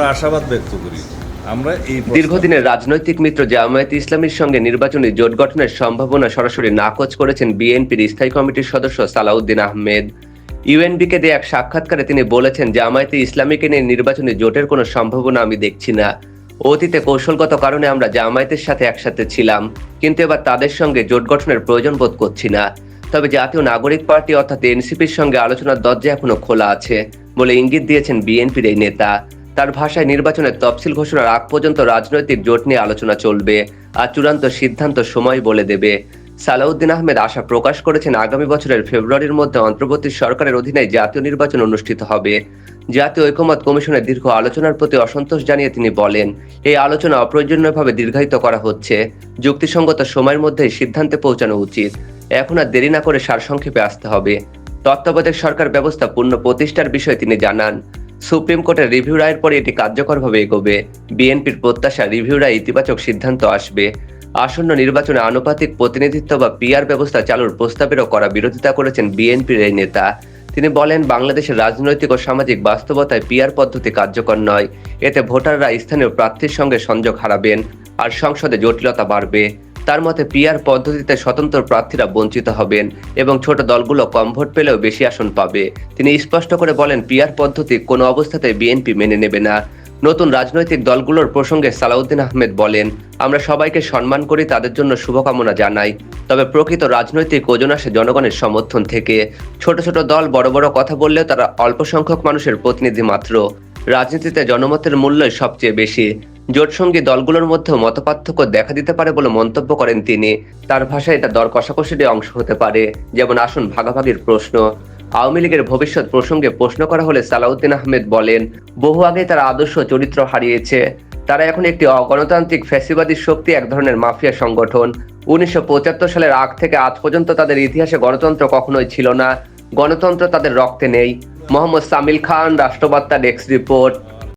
আমরা আশাবাদ ব্যক্ত করি। আমরা এই দীর্ঘদিনের রাজনৈতিক মিত্র জামায়াত ইসলামীর সঙ্গে নির্বাচনী জোট গঠনের সম্ভাবনা সরাসরি নাকচ করেছেন বিএনপির স্থায়ী কমিটির সদস্য সালাউদ্দিন আহমেদ। ইউএনবিকে দিয়ে এক সাক্ষাৎকারে তিনি বলেছেন, জামায়াতে ইসলামীকে নিয়ে নির্বাচনী জোটের কোনো সম্ভাবনা আমি দেখছি না। অতীতে কৌশলগত কারণে আমরা জামায়াতের সাথে একসাথে ছিলাম, কিন্তু এবার তাদের সঙ্গে জোট গঠনের প্রয়োজন বোধ করছি না। তবে জাতীয় নাগরিক পার্টি অর্থাৎ এনসিপির সঙ্গে আলোচনার দরজা এখনও খোলা আছে বলে ইঙ্গিত দিয়েছেন বিএনপির এই নেতা। তার ভাষায় নির্বাচনের তফসিল ঘোষণার আগ পর্যন্ত রাজনৈতিক জোট নিয়ে আলোচনা চলবে আর চূড়ান্ত সিদ্ধান্ত সময় বলে দেবে। সালাউদ্দিন আহমেদ আশা প্রকাশ করেছেন আগামী বছরের ফেব্রুয়ারির মধ্যে অন্তর্বর্তী সরকারের অধীনে জাতীয় নির্বাচন অনুষ্ঠিত হবে। জাতীয় ঐকমত কমিশনের দীর্ঘ আলোচনার প্রতি অসন্তোষ জানিয়ে তিনি বলেন, এই আলোচনা অপ্রয়োজনীয়ভাবে দীর্ঘায়িত করা হচ্ছে। যুক্তিসঙ্গত সময়ের মধ্যেই সিদ্ধান্তে পৌঁছানো উচিত। এখন আর দেরি না করে সারসংক্ষেপে আসতে হবে। তত্ত্বাবধায়ক সরকার ব্যবস্থা পূর্ণ প্রতিষ্ঠার বিষয়ে তিনি জানান সুপ্রিম কোর্টের রিভিউ রায়ের পরে এটি কার্যকরভাবে এগোবে। বিএনপির প্রত্যাশা রিভিউ রায় ইতিবাচক সিদ্ধান্ত আসবে। আসন্ন নির্বাচনে আনুপাতিক প্রতিনিধিত্ব বা পিআর ব্যবস্থা চালুর প্রস্তাবেরও করা বিরোধিতা করেছেন বিএনপির এই নেতা। তিনি বলেন, বাংলাদেশের রাজনৈতিক ও সামাজিক বাস্তবতায় পিআর পদ্ধতি কার্যকর নয়। এতে ভোটাররা স্থানীয় প্রার্থীর সঙ্গে সংযোগ হারাবেন আর সংসদে জটিলতা বাড়বে। তার মতে পিআর পদ্ধতিতে স্বতন্ত্র প্রার্থীরা বঞ্চিত হবেন এবং ছোট দলগুলো কম ভোট পেলেও বেশি আসন পাবে। তিনি স্পষ্ট করে বলেন পিআর পদ্ধতি কোনো অবস্থাতে বিএনপি মেনে নেবে না। নতুন রাজনৈতিক দলগুলোর প্রসঙ্গে সালাউদ্দিন আহমেদ বলেন, আমরা সবাইকে সম্মান করি, তাদের জন্য শুভকামনা জানাই। তবে প্রকৃত রাজনৈতিক ওজন আসে জনগণের সমর্থন থেকে। ছোট ছোট দল বড় বড় কথা বললেও তারা অল্প সংখ্যক মানুষের প্রতিনিধি মাত্র। রাজনীতিতে জনমতের মূল্যই সবচেয়ে বেশি। জোটসঙ্গী দলগুলোর মধ্যেও মতপার্থক্য দেখা দিতে পারে বলে মন্তব্য করেন তিনি। তার ভাষায় এটা দর কষাকষির অংশ হতে পারে। যেমন আসন ভাগাভাগির প্রশ্ন। আওয়ামী লীগের ভবিষ্যৎ প্রসঙ্গে প্রশ্ন করা হলে সালাউদ্দিন আহমেদ বলেন, বহু আগে তারা আদর্শ চরিত্র হারিয়েছে। তারা এখন একটি অগণতান্ত্রিক ফ্যাসিবাদী শক্তি, এক ধরনের মাফিয়া সংগঠন। উনিশশো পঁচাত্তর সালের আগ থেকে আজ পর্যন্ত তাদের ইতিহাসে গণতন্ত্র কখনোই ছিল না। গণতন্ত্র তাদের রক্তে নেই। মোহাম্মদ সামিল খান রাষ্ট্রবার্তা ডেস্ক রিপোর্ট